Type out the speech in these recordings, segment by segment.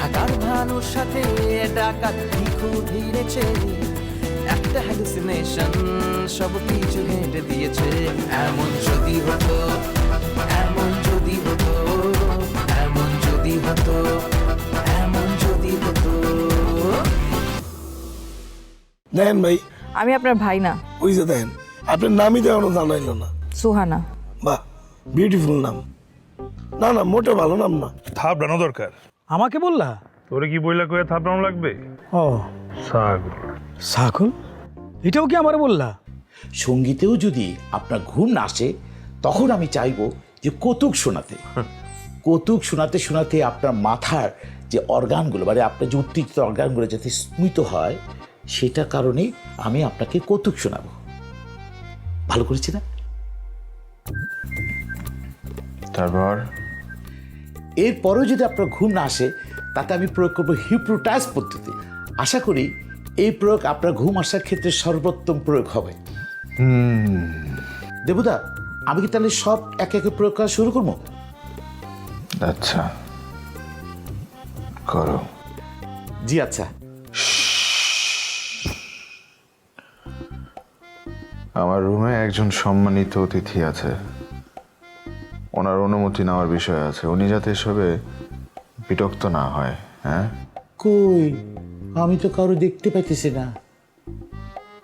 ঢাকার ভানুর সাথে ডাকাত ভিখু ভিড়েছে। একটা হ্যালুসিনেশন সব কিছু হেঁটে দিয়েছে। এমন যদি হতো এমন যদি হতো এমন যদি হতো এমন যদি হতো। দেখেন ভাই। আমি আপনার ভাই না। ওই যে দেখেন আপনার নামই তো এখনও জানাইলো না। সুহানা। বাহ বিউটিফুল নাম। না না মোটে ভালো নাম না। থাপড়ানো দরকার। আমাকে বললা? তোরে কি বইলা কয়ে থাপড়ানো লাগবে? ও। ছাগল। সাকুল এটাও কি আমার বললা? সঙ্গীতেও যদি আপনার ঘুম না আসে তখন আমি চাইব যে কৌতুক শোনাতে। কৌতুক শোনাতে শোনাতে আপনার মাথার যে অর্গানগুলো মানে আপনার যে উত্তেজিত অর্গানগুলো যাতে স্মিত হয় সেটা কারণে আমি আপনাকে কৌতুক শোনাবো। ভালো করেছি না? তারপর? এরপরেও যদি আপনার ঘুম না আসে তাতে আমি প্রয়োগ করব হিপ্রোটাইজ পদ্ধতি। আশা করি এই প্রয়োগ আপনার ঘুম আসার ক্ষেত্রে সর্বোত্তম প্রয়োগ হবে। দেবুদা আমি কি তাহলে সব একে একে প্রয়োগ করা শুরু করব? আচ্ছা। করো। জি আচ্ছা। আমার রুমে একজন সম্মানিত অতিথি আছে। অনুমতি নেওয়ার বিষয় আছে। উনি যাতে এসবে বিরক্ত না হয় হ্যাঁ? কই? আমি তো কারও দেখতে পাইতেছি না।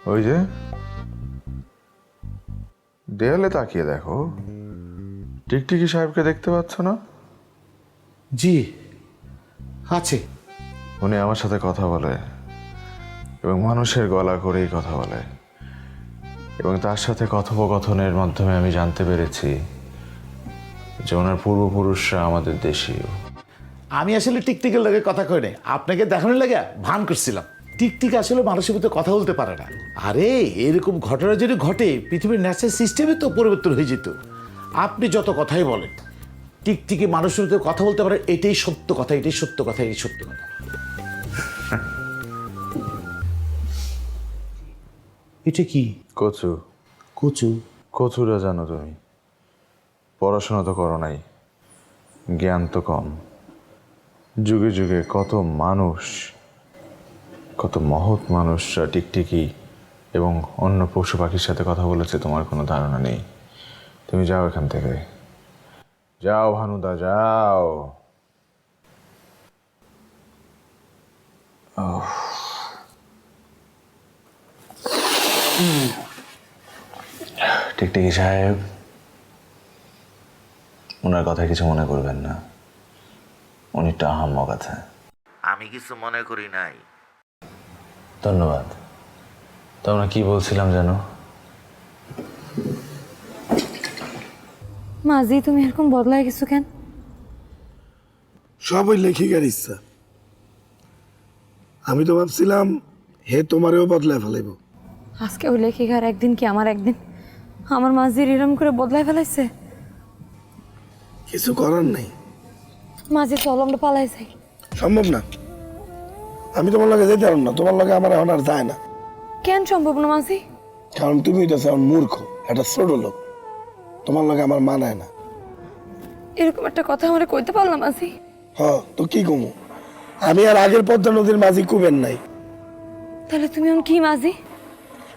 ওই যে? দেয়ালে তাকিয়ে দেখো। টিকটিকি সাহেবকে দেখতে পাচ্ছ না? জি আছে। উনি আমার সাথে কথা বলে এবং মানুষের গলা করেই কথা বলে এবং তার সাথে কথোপকথনের মাধ্যমে আমি জানতে পেরেছি যে ওনার পূর্বপুরুষরা আমাদের দেশীয়। আমি আসলে টিকটিকের লগে কথা কই নাই। আপনাকে দেখানোর লাগে ভান করছিলাম। টিকটিক আসলে মানুষের মধ্যে কথা বলতে পারে না। আরে এরকম ঘটনা যদি ঘটে পৃথিবীর ন্যাচারাল সিস্টেমে তো পরিবর্তন হয়ে যেত। আপনি যত কথাই বলেন টিকটিকি মানুষের মধ্যে কথা বলতে পারে এটাই সত্য কথা এটাই সত্য কথা এটাই সত্য কথা। এটা কি? কচু। কচু? কচুরা জানো তুমি? পড়াশোনা তো করো নাই, জ্ঞান তো কম। যুগে যুগে কত মানুষ, কত মহৎ মানুষরা টিকটিকি এবং অন্য পশু পাখির সাথে কথা বলেছে, তোমার কোনো ধারণা নেই। তুমি যাও এখান থেকে। যাও ভানুদা যাও। টিকটিকি সাহেব। ওনার কথা কিছু মনে করবেন না। উনি একটা আহাম্মক আছে আমি কিছু মনে করি নাই। ধন্যবাদ। তো আমরা কি বলছিলাম যেন? মাঝি তুমি এরকম বদলায় গেছো কেন? সব ওই লেখিকার ইচ্ছা। আমি তো ভাবছিলাম হে তোমারেও বদলায় ফেলাইব। আজকে ওই লেখিকার একদিন কি আমার একদিন? আমার মাঝির এরম করে বদলায় ফেলাইছে? কিছু করার নাই। মাঝি চল আমরা পালাই যাই। সম্ভব না। আমি তোমার লগে যেতে পারব না তোমার লগে আমার এখন আর যায় না। কেন সম্ভব না মাঝি? কারণ তুমি এটা এখন মূর্খ একটা ছোট লোক। তোমার লগে আমার মানায় না। এরকম একটা কথা আমার কইতে পারলাম মাঝি। হ তো কি কমু? আমি আর আগের পদ্মা নদীর মাঝি কুবেন নাই। তাহলে তুমি এখন কি মাঝি?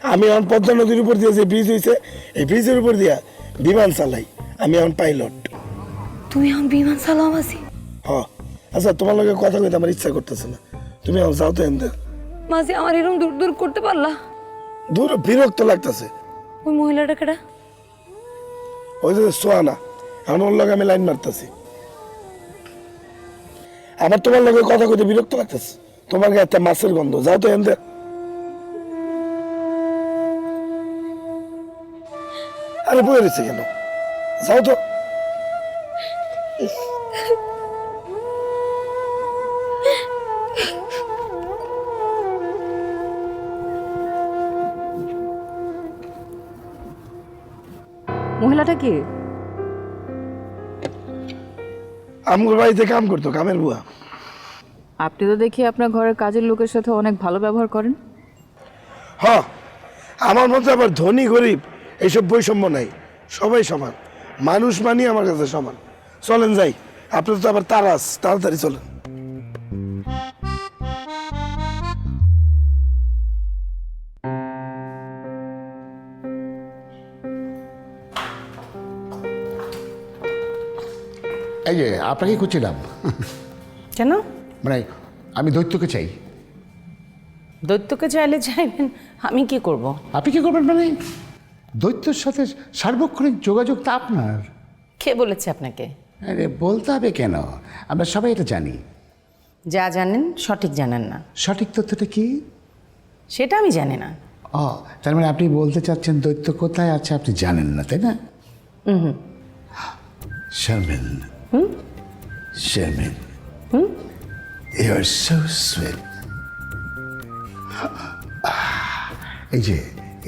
আমি এখন পদ্মা নদীর উপর দিয়ে যে ব্রিজ হয়েছে এই ব্রিজের উপর দিয়া বিমান চালাই। আমি এখন পাইলট তুমি এখন বিমান চালাও মাঝি। হ। আচ্ছা তোমার লগে কথা কইতে আমার ইচ্ছা করতেছে না। তুমি এখন যাও তো এনতে। মাঝি আমার এরকম দূর দূর করতে পারলা? দূর বিরক্ত লাগতেছে। ওই মহিলাটা কেটা ওই যে সোয়ানা এখন ওর লগে আমি লাইন মারতেছি। আমার তোমার লগে কথা কইতে বিরক্ত লাগতেছে। তোমার গায়ে একটা মাছের গন্ধ। যাও তো এনতে। আরে বয়ে রয়েছে কেন? যাও তো। মহিলাটা কি? আমগোর বাড়িতে কাম করতো কামের বুয়া। আপনি তো দেখি আপনার ঘরের কাজের লোকের সাথে অনেক ভালো ব্যবহার করেন। হ আমার মধ্যে আবার ধনী গরিব এইসব বৈষম্য নাই সবাই সমান। মানুষ মানি আমার কাছে সমান। চলেন যাই। আপনার তো আবার তারাস তাড়াতাড়ি চলেন। এই যে আপনাকে খুঁজছিলাম। কেন? মানে আমি দৈত্যকে চাই। দৈত্যকে চাইলে চাইবেন আমি কি করব। আপনি কি করবেন মানে? দৈত্যর সাথে সার্বক্ষণিক যোগাযোগ তা আপনার। কে বলেছে আপনাকে? আরে বলতে হবে কেন? আমরা সবাই এটা জানি। যা জানেন সঠিক জানেন না। সঠিক তথ্যটা কি? সেটা আমি জানি না। ও তার মানে আপনি বলতে চাচ্ছেন দৈত্য কোথায় আছে আপনি জানেন না তাই না? হুম Sharmin Sharmin you are so sweet এই যে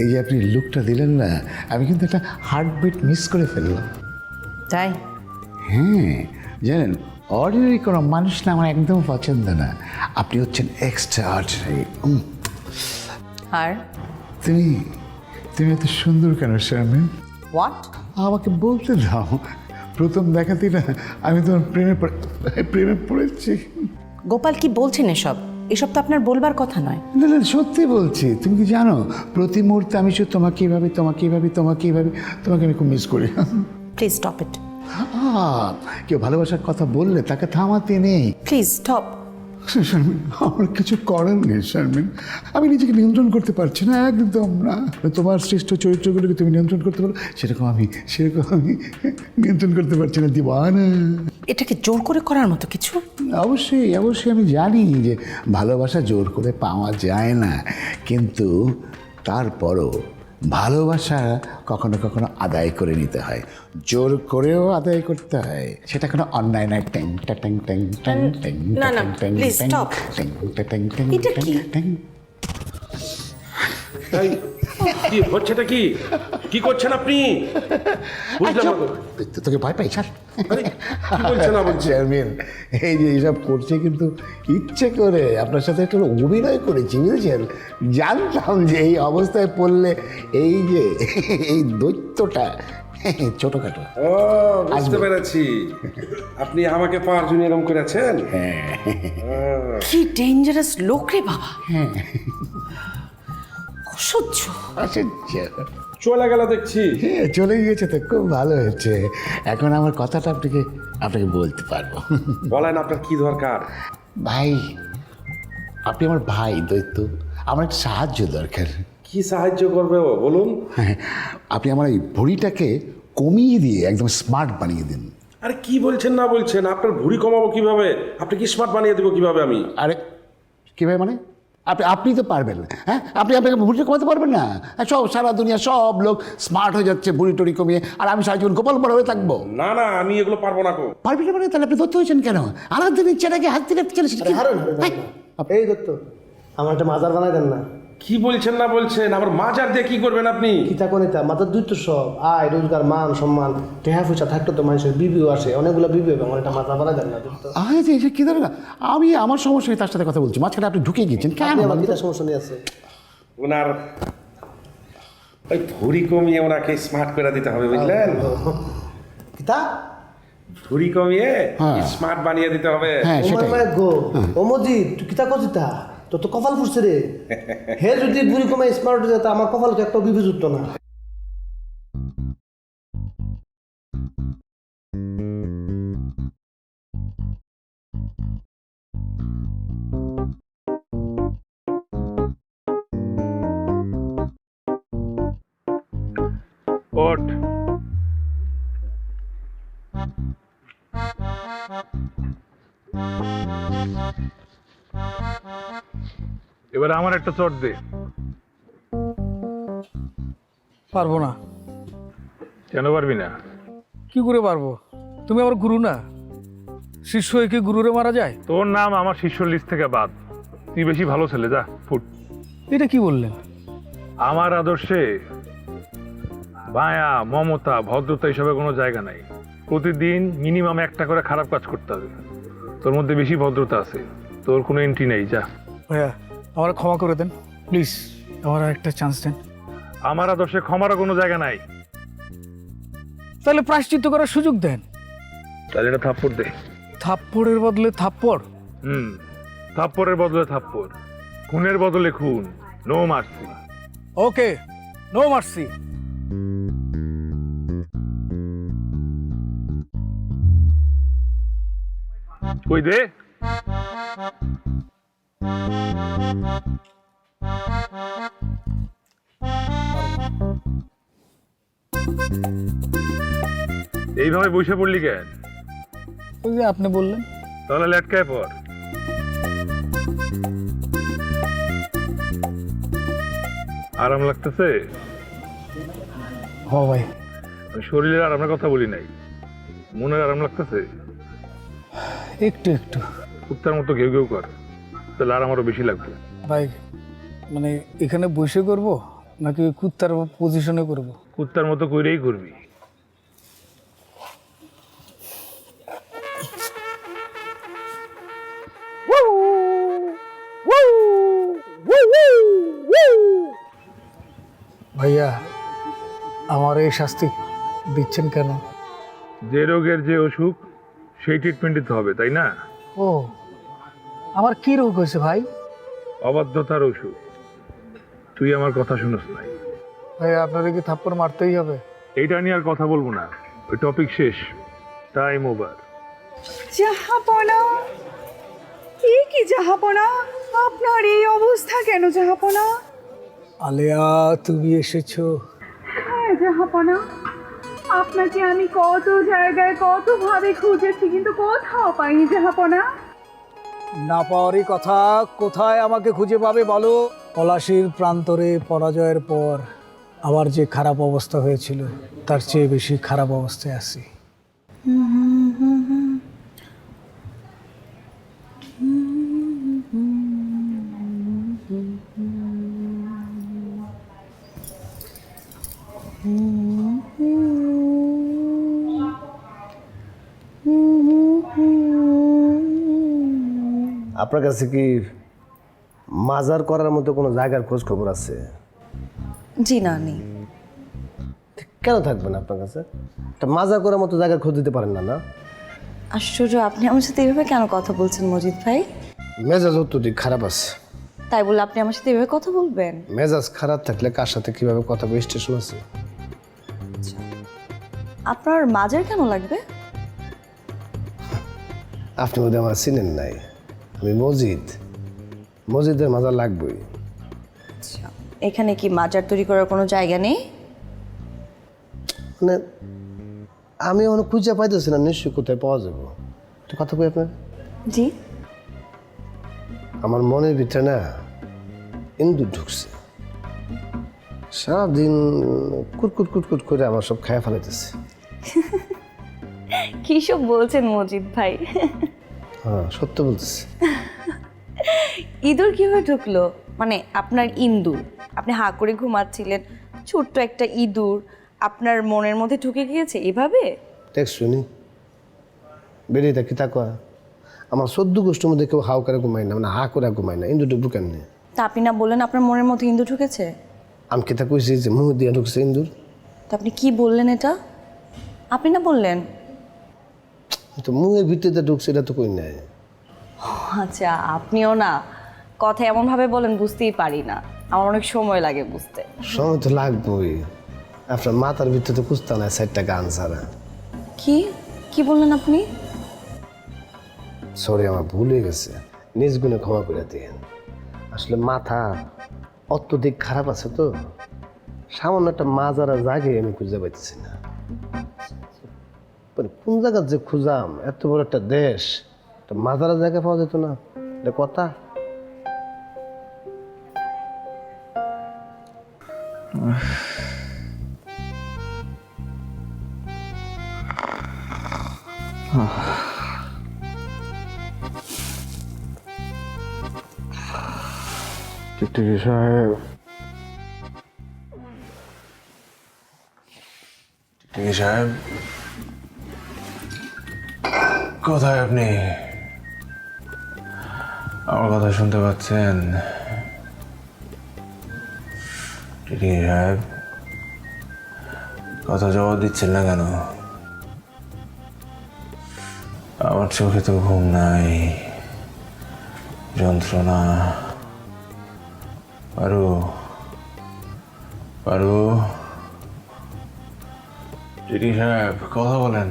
এই যে আপনি লুকটা দিলেন না আমি কিন্তু একটা হার্টবিট মিস করে ফেললাম। তাই? হ্যাঁ জানেন অর্ডিনারি কোনো মানুষ না আমার একদম পছন্দ না। আপনি হচ্ছেন এক্সট্রা অর্ডিনারি আর? তুমি তুমি এত সুন্দর কেন শারমিন হোয়াট আমাকে বলতে দাও। প্রথম দেখাতেই না আমি তোমার প্রেমে পড়ে প্রেমে পড়েছি। গোপাল কি বলছেন এসব? এসব তো আপনার বলবার কথা নয়। না না সত্যি বলছি। তুমি কি জানো প্রতি মুহূর্তে আমি শুধু তোমাকে এভাবে তোমাকে এভাবে তোমাকে এভাবে তোমাকে আমি খুব মিস করি। প্লিজ স্টপ ইট কেউ ভালোবাসার কথা বললে তাকে থামাতে নেই। প্লিজ স্টপ শারমিন আমার কিছু করার নেই শারমিন। আমি নিজেকে নিয়ন্ত্রণ করতে পারছি না একদম না। তোমার শ্রেষ্ঠ চরিত্রগুলোকে তুমি নিয়ন্ত্রণ করতে পারো সেরকম আমি সেরকম আমি নিয়ন্ত্রণ করতে পারছি না দিবানা এটাকে জোর করে করার মতো কিছু? অবশ্যই অবশ্যই আমি জানি যে ভালোবাসা জোর করে পাওয়া যায় না কিন্তু তারপরও ভালোবাসা কখনো কখনো আদায় করে নিতে হয়। জোর করেও আদায় করতে হয়। সেটা কোনো অন্যায় নয়। ট্যাং ট্যাং ট্যাং ট্যাং ট্যাং ট্যাং ট্যাং. ট্যাং ট্যাং ট্যাং? ট্যাং হচ্ছেটা কি? কি করছেন আপনি? বুঝলাম না তো। তো- তোকে ভয় পাই? চেয়ারম্যান এই যে এইসব করছে কিন্তু ইচ্ছে করে। আপনার সাথে একটা অভিনয় করেছি বুঝেছেন? জানতাম যে এই অবস্থায় পড়লে এই যে এই দৈত্যটা ছোটখাটো। ও বুঝতে পেরেছি। আপনি আমাকে পাওয়ার জন্য এরকম করেছেন? কি ডেঞ্জারাস লোক রে বাবা। অসহ্য আশ্চর্য। চলে গেল দেখছি। হ্যাঁ চলে গিয়েছে তো খুব ভালো হয়েছে। এখন আমার কথাটা আপনাকে আপনাকে বলতে পারব। বলেন আপনার কি দরকার? ভাই আপনি আমার ভাই দৈত্য। আমার একটা সাহায্য দরকার। কি সাহায্য করবে ও বলুন। হ্যাঁ আপনি আমার এই ভুঁড়িটাকে কমিয়ে দিয়ে একদম স্মার্ট বানিয়ে দিন। আরে কি বলছেন না বলছেন? আপনার ভুড়ি কমাবো কীভাবে? আপনি কি স্মার্ট বানিয়ে দেবো কীভাবে আমি? আরে কীভাবে মানে? আপনি আপনি তো পারবেন। না হ্যাঁ? আপনি আপনাকে ভুড়িটা কমাতে পারবেন না। হ্যাঁ, সব সারা দুনিয়া সব লোক স্মার্ট হয়ে যাচ্ছে ভুড়ি টুড়ি কমিয়ে আর আমি সারা জীবন গোপাল বড় হয়ে থাকব। না না আমি এগুলো পারব না গো। পারবেন না মানে? তাহলে আপনি ধরতে হয়েছেন কেন? আলাদা ইচ্ছাটাকে হাত থেকে চলে এই ধরতো আমার একটা মাজার বানাই দেন না। কি বলছেন না বলছেন? আবার মাজার দিয়ে কি করবেন আপনি? কিতা কোন এটা? মাথার দুই তো সব। আয় রোজগার মান সম্মান। টেহা পয়সা থাকলে তো মানুষের বিবিও আসে। অনেকগুলো বিবি হবে আমার একটা মাজার বানাই দেন না আরে যে এটা কী ধরনের আমি আমার সমস্যা নেই তার সাথে কথা বলছি। মাঝখানে আপনি ঢুকে গিয়েছেন। কেন? বলুন কিতা সমস্যা নিয়ে আছে ওনার ওই ভুড়ি কমিয়ে ওনাকে স্মার্ট করে দিতে হবে বুঝলেন? কিতা? ভুড়ি কমিয়ে হ্যাঁ। স্মার্ট বানিয়ে দিতে হবে। হ্যাঁ ও সেটাই মানে গো। ও মজিদ তুই কিতা করছিতা তোর তো তো কপাল ফুটছে রে। হে যদি বুড়ি কমে স্মার্ট হয়ে যেত আমার কপাল তো একটা জুটতো না। এবার আমার একটা চট দে। পারব না। কেন পারবি না? কি করে পারব? তুমি আমার গুরু না? শিষ্য একে গুরুরে মারা যায়? তোর নাম আমার শিষ্য লিস্ট থেকে বাদ। তুই বেশি ভালো ছেলে যা ফুট। এটা কি বললেন? আমার আদর্শে মায়া মমতা ভদ্রতা এসবের কোনো জায়গা নাই। প্রতিদিন মিনিমাম একটা করে খারাপ কাজ করতে হবে। তোর মধ্যে বেশি ভদ্রতা আছে। তোর কোনো এন্ট্রি নেই যা। ভাইয়া আমার ক্ষমা করে দেন প্লিজ আমার একটা চান্স দেন। আমার আদর্শে ক্ষমারও কোনো জায়গা নাই। তাহলে প্রায়শ্চিত্ত করার সুযোগ দেন। তাহলে এটা থাপ্পড় দে। থাপ্পড়ের বদলে থাপ্পড়? হুম থাপ্পড়ের বদলে থাপ্পড়। খুনের বদলে খুন no mercy okay no mercy কই দে? এইভাবে বসে পড়লি কেন? ওই যে আপনি বললেন। তাহলে লেটকায় পর আরাম লাগতেছে? হ ভাই। আমি শরীরের আরামের কথা বলি নাই। মনের আরাম লাগতেছে? একটু একটু। কুত্তার মতো ঘেউ ঘেউ কর। তাহলে আরও বেশি লাগবে ভাই মানে এখানে বসে করব নাকি কুত্তার পজিশনে করব? কুত্তার মতো কইরেই করবি। ভাইয়া আমার এই শাস্তি দিচ্ছেন কেন? যে রোগের যে অসুখ সেই ট্রিটমেন্ট দিতে হবে তাই না? ও। আমার কি রোগ হয়েছে ভাই? অবাধ্যতার ওষুধ। তুই আমার কথা শুনস নাই। ভাই আপনাদের কি থাপ্পড় মারতেই হবে। এইটা নিয়ে আর কথা বলব না। ওই টপিক শেষ। টাইম ওভার জাহাপনা? এ কি জাহাপনা? আপনার এই অবস্থা কেন জাহাপনা? আলেয়া তুমি এসেছ। হ্যাঁ জাহাপনা। আপনাকে আমি কত জায়গায় কত ভাবে খুঁজেছি কিন্তু কোথাও পাইনি জাহাপনা। না পাওয়ারই কথা। কোথায় আমাকে খুঁজে পাবে বলো? পলাশির প্রান্তরে পরাজয়ের পর আবার যে খারাপ অবস্থা হয়েছিল, তার চেয়ে বেশি খারাপ অবস্থায় আছি। আপনার কাছে কি মাজার করার মতো কোনো জায়গার খোঁজ খবর আছে? জি না নেই। কেন থাকবেন আপনার কাছে? একটা মাজার করার মতো জায়গার খোঁজ দিতে পারেন না না? আশ্চর্য আপনি আমার সাথে এভাবে কেন কথা বলছেন মজিদ ভাই? মেজাজ অত্যধিক খারাপ আছে। তাই বলে আপনি আমার সাথে এভাবে কথা বলবেন? মেজাজ খারাপ থাকলে কার সাথে কীভাবে কথা বলে স্টেশন আছে। আপনার মাজার কেন লাগবে? আপনি বোধহয় আমার চিনেন নাই। আমি মসজিদ। মসজিদের মাজার লাগবেই। আচ্ছা এখানে কি মাজার তৈরি করার কোনো জায়গা নেই? মানে আমি অনেক খুঁজে পাইতেছি না নিশ্চয়ই কোথায় পাওয়া যাব। একটা কথা কই আপনার? জি। আমার মনের ভিতরে না ইন্দুর ঢুকছে। সারাদিন কুটকুট কুটকুট করে আমার সব খায়া ফেলাইতেছে। কী সব বলছেন মজিদ ভাই? হ্যাঁ সত্য বলতেছি। ইঁদুর কীভাবে ঢুকলো? মানে আপনার ইন্দুর আপনি হা করে ঘুমাচ্ছিলেন ছোট্ট একটা ইঁদুর আপনার মনের মধ্যে ঢুকে গিয়েছে এভাবে? দেখ শুনি বেরিয়ে থাকি তা কয়া। আমার সদ্য গোষ্ঠীর মধ্যে কেউ হাও করে ঘুমায় না মানে হা করে ঘুমায় না ইন্দুর ঢুকবো কেন তা আপনি না বললেন আপনার মনের মধ্যে ইন্দুর ঢুকেছে? আমি কি তা কইছি যে মুখ দিয়ে ঢুকছে ইন্দুর? তা আপনি কি বললেন এটা? আপনি না বললেন? তো মুখের ভিতরে ঢুকছে এটা তো কই নাই আচ্ছা আপনিও না কথা এমনভাবে বলেন বুঝতেই পারি না। আমার অনেক সময় লাগে বুঝতে। সময় তো লাগবেই। আপনার মাথার ভিতরে তো কুস্তা নাই চারটা গান ছাড়া। কি? কি বললেন আপনি? সরি আমার ভুল হয়ে গেছে। নিজ গুণে ক্ষমা করে দিন আসলে মাথা অত্যধিক খারাপ আছে তো। সামান্য একটা মাজারা জাগে আমি খুঁজে পাইতেছি না। কোন জায়গার যে খুঁজাম? এত বড় একটা দেশ মাজারা জায়গা পাওয়া যেত না। এটা কথা? সাহেব। সাহেব। কোথায় আপনি? আমার কথা শুনতে পাচ্ছেন? কথা জবাব দিচ্ছেন না কেন? আমার চোখে তো ঘুম নাই, যন্ত্রণা। পারু? পারু? সাহেব, কথা বলেন।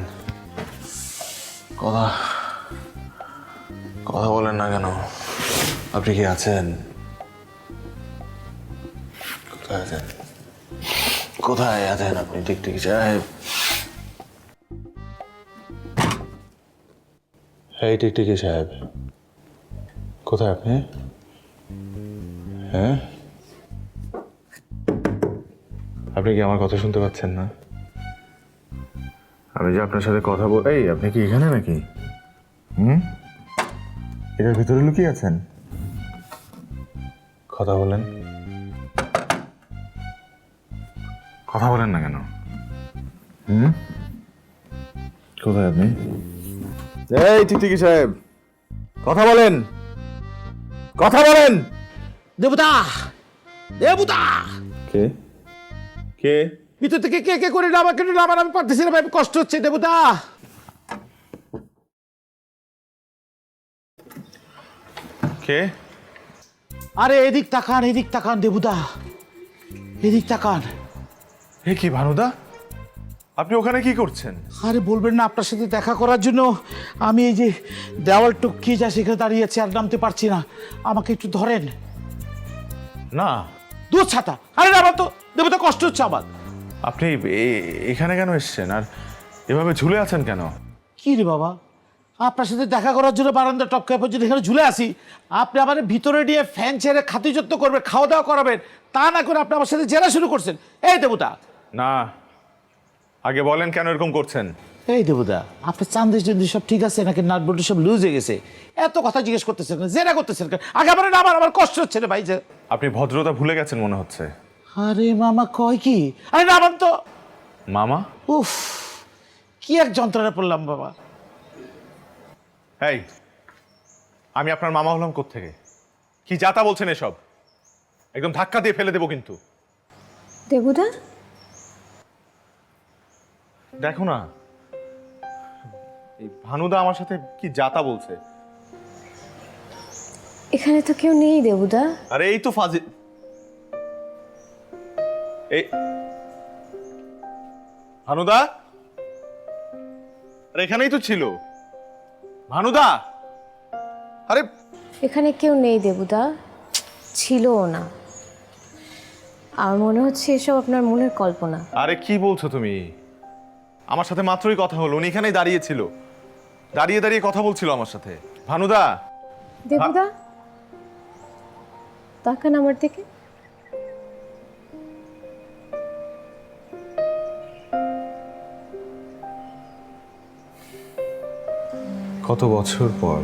কথা কথা বলেন না কেন? আপনি কি আছেন? কোথায় আছেন? কোথায় আছেন আপনি? টিকটিকি সাহেব। এই টিকটিকি সাহেব। কোথায় আপনি? হ্যাঁ? আপনি কি আমার কথা শুনতে পাচ্ছেন না? আমি যে আপনার সাথে কথা বল এই আপনি কি এখানে নাকি? হুম? এটার ভিতরে লুকিয়ে আছেন? কথা বলেন। কথা বলেন না কেন? হুম? কোথায় আপনি? এই টিকটিকি সাহেব। কথা বলেন। কথা বলেন। দেবতা! দেবতা! কে? কে? ভিতর থেকে কে কে করে নামা কেন নামান আমি পারতেছি না ভাই কষ্ট হচ্ছে দেবতা কে? আরে এদিক তাকান এদিক তাকান দেবুদা এদিক তাকান। এ কি ভানুদা আপনি ওখানে কি করছেন? আরে বলবেন না আপনার সাথে দেখা করার জন্য আমি এই যে দেওয়াল টপকিয়ে যা সেখানে দাঁড়িয়ে আছি আর নামতে পারছি না। আমাকে একটু ধরেন। না। দু ছাতা। আরে নামান তো। দেবতা কষ্ট হচ্ছে আমার। আপনি এখানে কেন এসেছেন? আর এভাবে ঝুলে আছেন কেন? কি রে বাবা? আপনার সাথে দেখা করার জন্য বারান্দা টপকায় পর্যন্ত এখানে ঝুলে আসি আপনি আমার ভিতরে নিয়ে ফ্যান ছেড়ে খাতিযত্ন করবেন খাওয়া দাওয়া করাবেন তা না করে আপনি আমার সাথে জেরা শুরু করছেন। এই দেবতা না আগে বলেন কেন এরকম করছেন? এই দেবদা আপনার চান্দিস চন্দি সব ঠিক আছে নাকি নাট বল্টু সব লুজ হয়ে গেছে? এত কথা জিজ্ঞেস করতেছেন? জেরা করতেছেন? আগে আমার আমার আমার কষ্ট হচ্ছে রে ভাই যে। আপনি ভদ্রতা ভুলে গেছেন মনে হচ্ছে। আরে মামা কয় কি? আরে নামান তো! মামা? উফ কি এক যন্ত্রণা পড়লাম বাবা। এই আমি আপনার মামা হলাম থেকে কি যাতা বলছেন এসব? একদম ধাক্কা দিয়ে ফেলে দেবো কিন্তু। দেবুদা? দেখো না এই ভানুদা আমার সাথে কি যাতা বলছে? এখানে তো কেউ নেই দেবুদা। আরে এই তো ফাজি এই ভানুদা? আরে এখানেই তো ছিল। ভানুদা? আরে এখানে কেউ নেই দেবুদা। ছিলও না। আমার মনে হচ্ছে এসব আপনার মনের কল্পনা। আরে কি বলছো তুমি? আমার সাথে মাত্রই কথা হলো উনি এখানেই দাঁড়িয়েছিল দাঁড়িয়ে দাঁড়িয়ে কথা বলছিল আমার সাথে। ভানুদা? দেবুদা? তাকান আমার দিকে। কত বছর পর?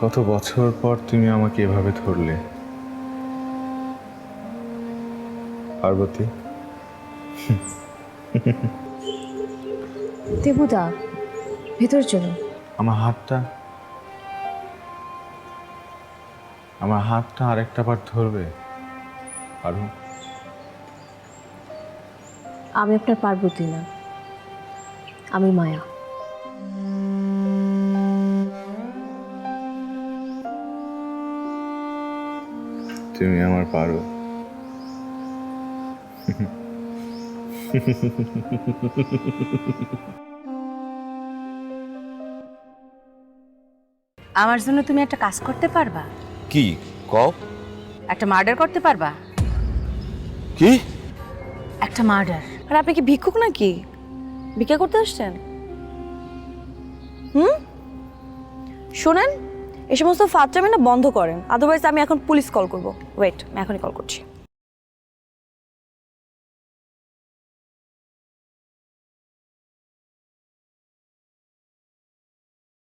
কত বছর পর তুমি আমাকে এভাবে ধরলে? পার্বতী? দেবুদা ভেতর চলুন আমার হাতটা আমার হাতটা আরেকটা বার ধরবে পারু? আমি আপনার পার্বতী না। আমি মায়া। তুমি আমার পারো। আমার জন্য তুমি একটা কাজ করতে পারবা? কি? কও। একটা মার্ডার করতে পারবা? কি? একটা মার্ডার আর আপনি কি ভিক্ষুক নাকি? ভিক্ষা করতে আসছেন? হুম? শোনেন এই সমস্ত ফাত্রামি না বন্ধ করেন। আদারওয়াইজ আমি এখন পুলিশ কল করব। ওয়েট আমি এখনই কল করছি।